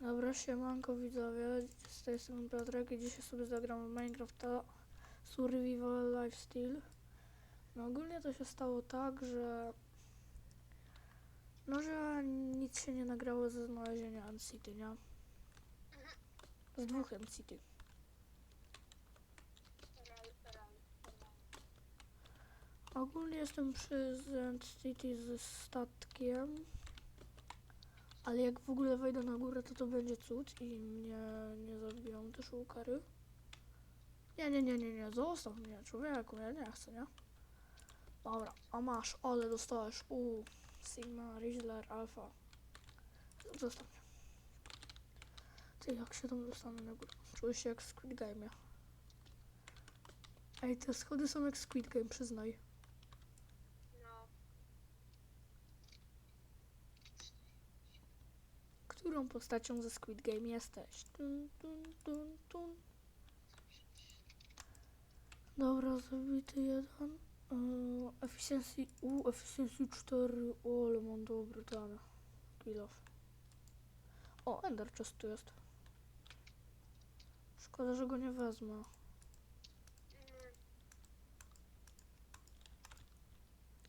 Dobra, siemanko widzowie, z tej strony Piotrek i dzisiaj sobie zagramy w Minecrafta Survival Lifestyle. No ogólnie to się stało tak, że no, że nic się nie nagrało ze znalezienia NCT, nie? Z dwóch real. Ogólnie jestem przy Zend City ze statkiem. Ale jak w ogóle wejdę na górę, to to będzie cud i mnie nie zabiją też łukary. Nie, nie, nie, nie, nie, zostaw mnie, człowieku, ja nie chcę, nie? Dobra, a masz, ale dostałeś, u Sigma, Rizzler, Alpha. Zostaw mnie. Ty, jak się tam dostanę na górę? Czuję się jak w Squid Game. Ej, te schody są jak Squid Game, przyznaj. Którą postacią ze Squid Game jesteś? Tun, tun, tun, tun. Dobra, zabity jeden. Yy, efficiency, u, efficiency 4. O, ale mam dobry. Kill off. O, Ender Chest tu jest. Szkoda, że go nie wezmę.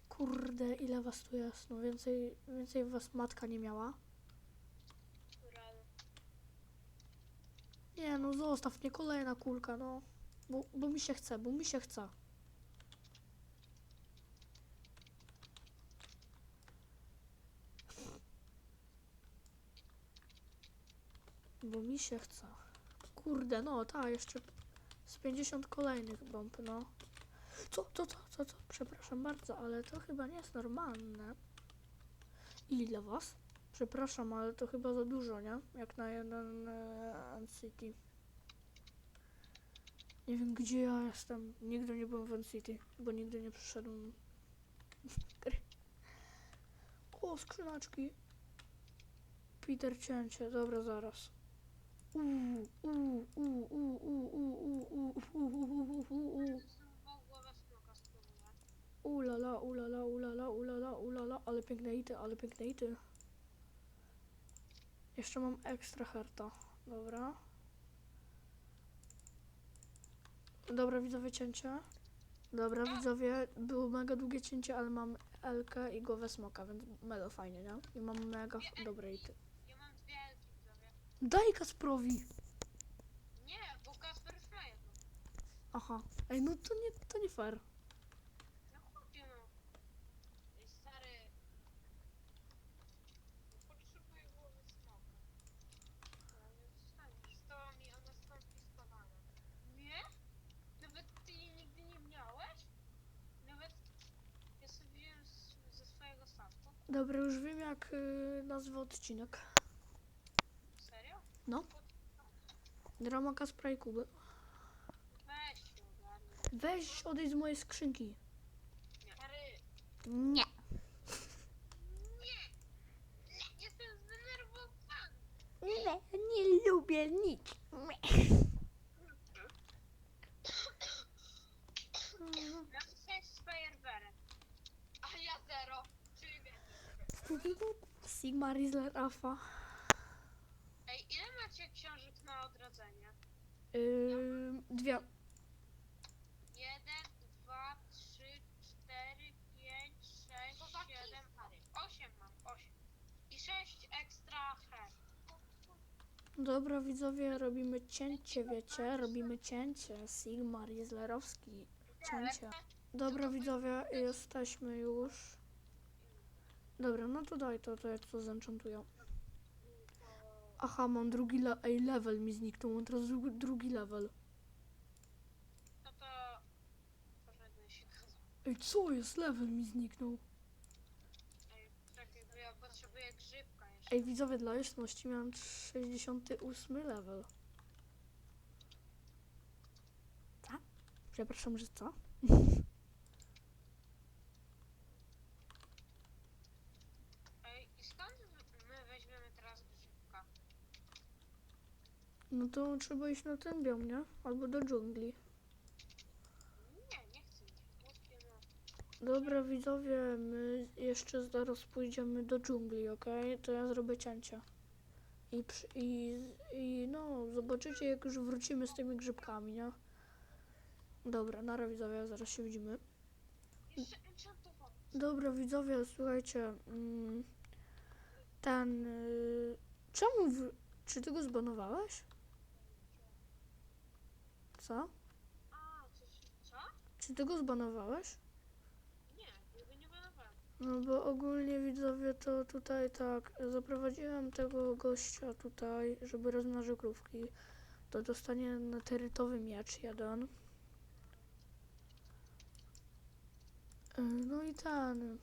Kurde, ile was tu jest? No więcej, więcej was matka nie miała. Nie no, zostaw mnie, kolejna kulka, no. Bo, bo mi się chce, bo mi się chce. Bo mi się chce. Kurde, no, ta, jeszcze z 50 kolejnych bomb, no. Co, co, co, co, co? Przepraszam bardzo, ale to chyba nie jest normalne. Ile was? Przepraszam, ale to chyba za dużo, nie? Jak na jeden e, NCT. Nie wiem, gdzie ja jestem. Nigdy nie byłem w NCT, bo nigdy nie przyszedłem. gry. O, skrzynaczki. Peter cięcie, dobra, zaraz. Uuu, uuu, uuu, uuu, uuu, uuu, uuu, uuu, uuu. Ulala, ulala, ulala, ulala, ulala, ale piękne ity, ale piękne ity. Jeszcze mam ekstra harta. Dobra. Dobra, widzowie, cięcie. Dobra, widzowie, było mega długie cięcie, ale mam Elkę i głowę smoka, więc mega fajnie, nie? I mam mega dobre ity. Ja mam dwie elki widzowie. Daj Kasprowi! Nie, bo Kasper ma jedną. Aha. Ej, no to nie, to nie fair. No chłopie no. Ej, stary. No, Potrzebuję głowy smoka. Ale dostaniesz. Została mi ona skonfiskowana. Nie? Nawet ty jej nigdy nie miałeś? Nawet ja sobie wziąłem z, ze swojego statku. Dobra, już wiem jak y, nazwę odcinek. Serio? No. Drama Kaspra i Kuby. Weź się ogarnij. Weź odejdź z mojej skrzynki. Stary. Nie. Nie! Jestem zdenerwowany! Nie, nie lubię nic. Mam 6 z fajerwerem. A ja zero. Czyli więcej. Sigma Rizzler Alpha. Ej, ile macie książek na odrodzenie? Yy, dwie. 1, 2, 3, 4, 5, 6, 7, 8 mam, 8. I 6 ekstra her. Dobra widzowie, robimy cięcie, wiecie? Robimy cięcie. Sigma Rizzlerowski. Cięcie. Dobra widzowie, jesteśmy już. Dobra, no to daj to, to ja to zenchantuję. Aha, mam drugi le Ej, level mi zniknął, mam teraz drugi, drugi level. No to... Pożegnaj się. Ej, co jest? Level mi zniknął. Ej, czekaj, bo ja potrzebuję grzybka jeszcze. Ej, widzowie, dla jasności miałem 68 level. Tak? Przepraszam, że co? Ej, i skąd my weźmiemy teraz grzybka? No to trzeba iść na ten biom, nie? Albo do dżungli. Nie, nie chcę. Dobra, widzowie, my jeszcze zaraz pójdziemy do dżungli, okej? To ja zrobię cięcie. I, przy, i, I no, zobaczycie jak już wrócimy z tymi grzybkami, nie? Dobra, nara widzowie, zaraz się widzimy. Dobra widzowie, słuchajcie. Mm, ten... Y, czemu... W, czy ty go zbanowałeś? Co? A, coś, co? Czy ty go zbanowałeś? Nie, jego nie banowałem. No bo ogólnie widzowie to tutaj tak, zaprowadziłem tego gościa tutaj, żeby rozmnażył krówki. To dostanie na terytowy miecz jeden. Y, No i ten.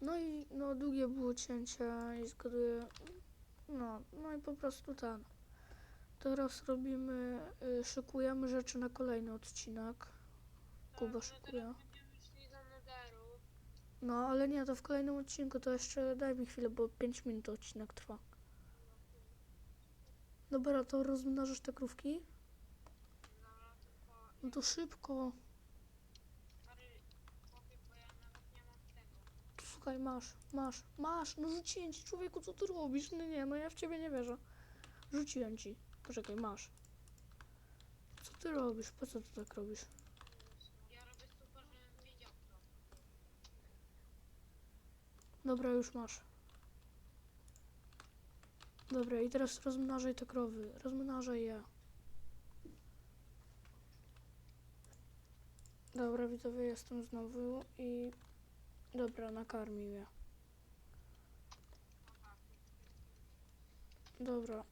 No i no długie było cięcie i zgaduję. No, no i po prostu ten. Teraz robimy, y, szykujemy rzeczy na kolejny odcinek. Kuba no szykuje. No, ale nie, to w kolejnym odcinku, to jeszcze daj mi chwilę, bo 5 minut odcinek trwa. Dobra, to rozmnażysz te krówki? No to szybko. Tu, Słuchaj, masz, masz, masz. No rzuciłem ci, człowieku, co ty robisz? No nie, no ja w ciebie nie wierzę. Rzuciłem ci. Poczekaj, masz. Co ty robisz? Po co ty tak robisz? Ja robię super, żebym wiedział kto. Dobra, już masz. Dobra, i teraz rozmnażaj te krowy. Rozmnażaj je. Dobra, widzowie, jestem znowu i... Dobra, nakarmił je. Dobra,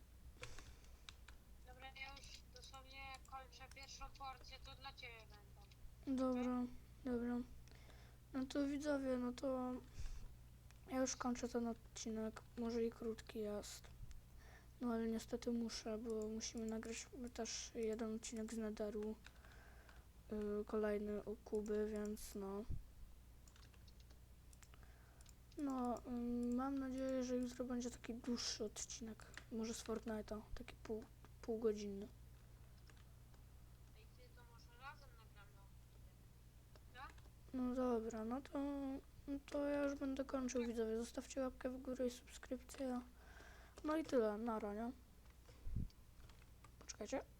ja już dosłownie kończę pierwszą porcję, to dla ciebie będą. Dobra, dobra. No to widzowie, no to... Ja już kończę ten odcinek. Może i krótki jest. No ale niestety muszę, bo musimy nagrać też jeden odcinek z Netheru. Yy, kolejny u Kuby, więc no. No, ym, mam nadzieję, że jutro będzie taki dłuższy odcinek. Może z Fortnite'a, taki pół, półgodzinny. Ej, ty to może razem nagramy o No dobra, no to, no to ja już będę kończył widzowie. Zostawcie łapkę w górę i subskrypcję. No i tyle, nara, nie? Poczekajcie.